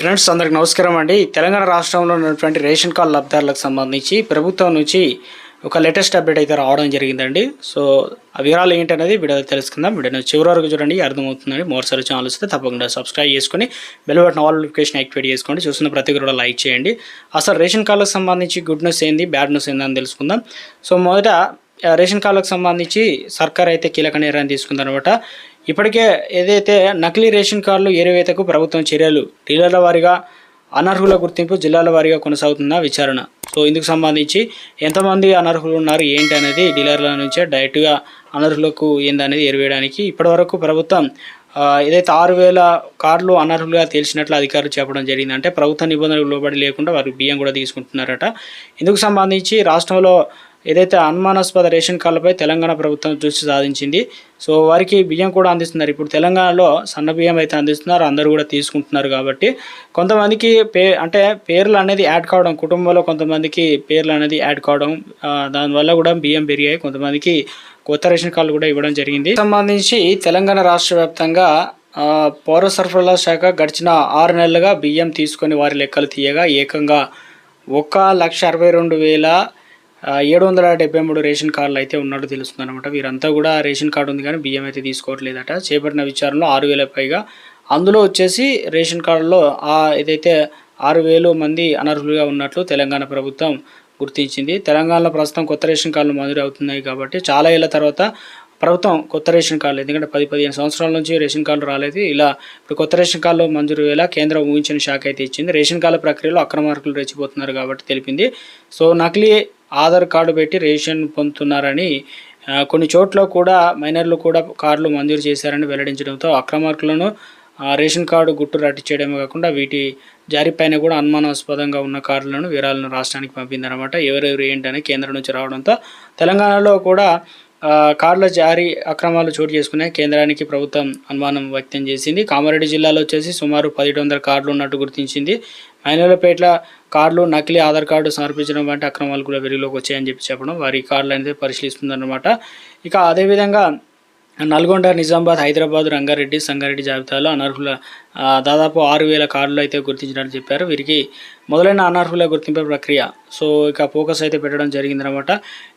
Friends అందరికి నమస్కారం అండి. తెలంగాణ రాష్ట్రంలో ఉన్నటువంటి రేషన్ కార్డు లబ్ధారులకు సంబంధించి ప్రభుత్వం నుంచి ఒక లేటెస్ట్ అప్డేట్ అయితే రావడం జరిగిందండి. సో ఆ వివరాలు ఏంటనేది వీడియో తెలుసుకుందాం. వీడియో చివరి వరకు చూడండి అర్థమవుతుందండి. మరోసారి ఛానల్ వస్తే తప్పకుండా సబ్స్క్రైబ్ చేసుకుని bell button all notification activate చేసుకోండి. చూస్తున్న ప్రతి కూడా లైక్ చేయండి. అసలు రేషన్ కార్డులకు సంబంధించి గుడ్ న్యూస్ ఏంది బ్యాడ్ న్యూస్ ఏందని తెలుసుకుందాం. సో మొదట రేషన్ కార్డులకు సంబంధించి సర్కార్ అయితే కీలక నిర్ణయం తీసుకుందనమాట ఇప్పటికే ఏదైతే నకిలీ రేషన్ కార్డులు ఏరివేతకు ప్రభుత్వం చర్యలు డీలర్ల వారీగా అనర్హుల గుర్తింపు జిల్లాల వారీగా కొనసాగుతున్న విచారణ. సో ఇందుకు సంబంధించి ఎంతమంది అనర్హులు ఉన్నారు ఏంటి అనేది డీలర్ల నుంచే డైరెక్ట్గా అనర్హులకు ఏందనేది ఎరివేయడానికి ఇప్పటివరకు ప్రభుత్వం ఏదైతే ఆరు వేల కార్లు అనర్హులుగా తెలిసినట్లు అధికారులు చెప్పడం జరిగింది అంటే ప్రభుత్వ నిబంధనలకు లోబడి లేకుండా వారు బియ్యం కూడా తీసుకుంటున్నారట. ఇందుకు సంబంధించి రాష్ట్రంలో ఏదైతే అనుమానాస్పద రేషన్ కార్డులపై తెలంగాణ ప్రభుత్వం దృష్టి సాధించింది సో వారికి బియ్యం కూడా అందిస్తున్నారు. ఇప్పుడు తెలంగాణలో సన్న బియ్యం అయితే అందిస్తున్నారు అందరూ కూడా తీసుకుంటున్నారు కాబట్టి. కొంతమందికి పే అంటే పేర్లు అనేది యాడ్ కావడం కుటుంబంలో కొంతమందికి పేర్లు అనేది యాడ్ కావడం దానివల్ల కూడా బియ్యం పెరిగాయి. కొంతమందికి కొత్త రేషన్ కార్డులు కూడా ఇవ్వడం జరిగింది. సంబంధించి తెలంగాణ రాష్ట్ర వ్యాప్తంగా పౌర సరఫరాల శాఖ గడిచిన ఆరు నెలలుగా బియ్యం తీసుకొని వారి లెక్కలు తీయగా ఏకంగా ఒక లక్ష అరవై రెండు వేల ఏడు వందల డెబ్బై మూడు రేషన్ కార్డులు అయితే ఉన్నట్టు తెలుస్తుంది అనమాట వీరంతా కూడా రేషన్ కార్డు ఉంది కానీ బియ్యం అయితే తీసుకోవట్లేదట. చేపట్టిన విచారణలో ఆరు వేల పైగా. అందులో వచ్చేసి రేషన్ కార్డులో ఆ ఏదైతే ఆరు వేలు మంది అనర్హులుగా ఉన్నట్లు తెలంగాణ ప్రభుత్వం గుర్తించింది. తెలంగాణలో ప్రస్తుతం కొత్త రేషన్ కార్డులు మంజూరు అవుతున్నాయి కాబట్టి చాలా ఏళ్ళ తర్వాత ప్రభుత్వం కొత్త రేషన్ కార్డులు ఎందుకంటే పది పదిహేను సంవత్సరాల నుంచి రేషన్ కార్డులు రాలేదు. ఇలా ఇప్పుడు కొత్త రేషన్ కార్డులు మంజూరు వేలా కేంద్రం ఊహించిన శాఖ అయితే ఇచ్చింది. రేషన్ కార్డుల ప్రక్రియలో అక్రమార్కులు రెచ్చిపోతున్నారు కాబట్టి తెలిపింది. సో నకిలీ ఆధార్ కార్డు పెట్టి రేషన్ పొందుతున్నారని కొన్ని చోట్ల కూడా మైనర్లు కూడా కార్డులు మంజూరు చేశారని వెల్లడించడంతో అక్రమార్కులను రేషన్ కార్డు గుట్టు రట్టి చేయడమే కాకుండా వీటి జారీపైన కూడా అనుమానాస్పదంగా ఉన్న కార్డులను వివరాలను రాష్ట్రానికి పంపిందనమాట ఎవరెవరు ఏంటని కేంద్రం నుంచి రావడంతో తెలంగాణలో కూడా కార్ల జారీ అక్రమాలు చోటు చేసుకునే కేంద్రానికి ప్రభుత్వం అనుమానం వ్యక్తం చేసింది. కామారెడ్డి జిల్లాలో వచ్చేసి సుమారు పదిహేడు వందల కార్లు ఉన్నట్టు గుర్తించింది. మైనర్లపేట్ల కార్లు నకిలీ ఆధార్ కార్డు సమర్పించడం వంటి అక్రమాలు కూడా వెలుగులోకి వచ్చాయని చెప్పి చెప్పడం వారి కార్డులు అనేది పరిశీలిస్తుందన్నమాట. ఇక అదేవిధంగా నల్గొండ నిజామాబాద్ హైదరాబాద్ రంగారెడ్డి సంగారెడ్డి జాబితాలో అనర్హుల దాదాపు ఆరు వేల కార్డులు అయితే గుర్తించినట్టు చెప్పారు. వీరికి మొదలైన అనర్హుల గుర్తింపు ప్రక్రియ. సో ఇక ఫోకస్ అయితే పెట్టడం జరిగిందనమాట.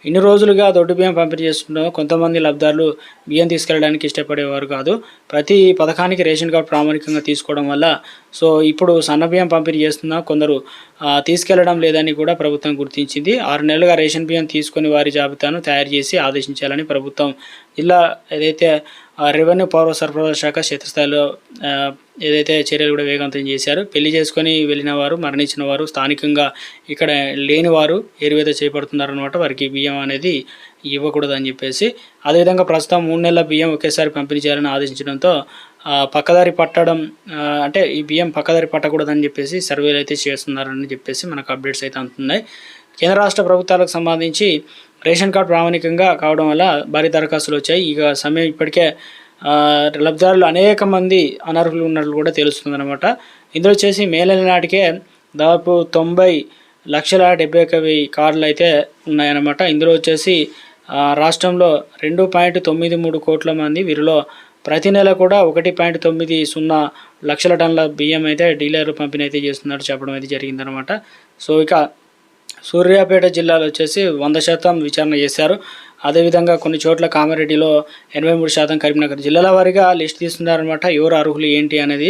ఇన్ని రోజులుగా దొడ్డు బియ్యం పంపిణీ చేస్తున్న కొంతమంది లబ్ధారులు బియ్యం తీసుకెళ్ళడానికి ఇష్టపడేవారు కాదు. ప్రతి పథకానికి రేషన్ కార్డు ప్రామాణికంగా తీసుకోవడం వల్ల సో ఇప్పుడు సన్న బియ్యం పంపిణీ చేస్తున్న కొందరు తీసుకెళ్ళడం లేదని కూడా ప్రభుత్వం గుర్తించింది. ఆరు నెలలుగా రేషన్ బియ్యం తీసుకుని వారి జాబితాను తయారు చేసి ఆదేశించాలని ప్రభుత్వం జిల్లా ఏదైతే రెవెన్యూ పౌర సరఫరా శాఖ క్షేత్రస్థాయిలో ఏదైతే చర్యలు కూడా వేగవంతం చేశారు పెళ్ళి చేసుకొని వెళ్ళిన వారు మరణించిన వారు స్థానికంగా ఇక్కడ లేని వారు ఏరువేత చేపడుతున్నారనమాట వారికి బియ్యం అనేది ఇవ్వకూడదని చెప్పేసి అదేవిధంగా ప్రస్తుతం మూడు నెలల బియ్యం ఒకేసారి పంపిణీ చేయాలని ఆదేశించడంతో పక్కదారి పట్టడం అంటే ఈ బియ్యం పక్కదారి పట్టకూడదని చెప్పేసి సర్వేలు అయితే చేస్తున్నారని చెప్పేసి మనకు అప్డేట్స్ అయితే అందుతున్నాయి కేంద్ర రాష్ట్ర ప్రభుత్వాలకు సంబంధించి రేషన్ కార్డు ప్రామాణికంగా కావడం వల్ల భారీ దరఖాస్తులు వచ్చాయి. ఇక సమయం ఇప్పటికే లబ్ధారులు లబ్ధిదారులు అనేక మంది అనర్హులు ఉన్నట్లు కూడా తెలుస్తుంది అనమాట ఇందులో వచ్చేసి మే నెల నాటికే దాదాపు తొంభై లక్షల డెబ్బై ఒక వెయ్యి కార్డులు అయితే ఉన్నాయన్నమాట. ఇందులో వచ్చేసి రాష్ట్రంలో రెండు పాయింట్ తొమ్మిది మూడు కోట్ల మంది వీరిలో ప్రతి నెల కూడా ఒకటి పాయింట్ తొమ్మిది సున్నా లక్షల టన్నుల బియ్యం అయితే డీలర్లు పంపిణీ అయితే చేస్తున్నట్టు చెప్పడం అయితే జరిగిందనమాట సో ఇక సూర్యాపేట జిల్లాలో వచ్చేసి వంద శాతం విచారణ చేశారు. అదేవిధంగా కొన్ని చోట్ల కామారెడ్డిలో ఎనభై మూడు శాతం కరీంనగర్ జిల్లాల వారీగా లిస్ట్ తీస్తున్నారనమాట ఎవరు అర్హులు ఏంటి అనేది.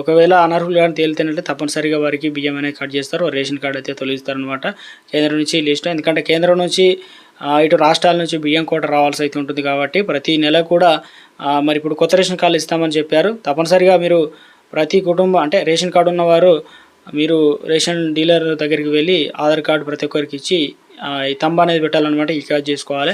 ఒకవేళ అనర్హులు కానీ తేలితేనంటే తప్పనిసరిగా వారికి బియ్యం అనేది కట్ చేస్తారు. రేషన్ కార్డు అయితే తొలగిస్తారనమాట కేంద్రం నుంచి లిస్ట్. ఎందుకంటే కేంద్రం నుంచి ఇటు రాష్ట్రాల నుంచి బియ్యం కోట రావాల్సి అయితే ఉంటుంది కాబట్టి ప్రతి నెల కూడా మరి ఇప్పుడు కొత్త రేషన్ కార్డులు ఇస్తామని చెప్పారు. తప్పనిసరిగా మీరు ప్రతి కుటుంబం అంటే రేషన్ కార్డు ఉన్నవారు మీరు రేషన్ డీలర్ దగ్గరికి వెళ్ళి ఆధార్ కార్డు ప్రతి ఒక్కరికి ఇచ్చి ఆ, ఈ అనేది పెట్టాలన్నమాట ఈ కార్డ్ చేసుకోవాలి.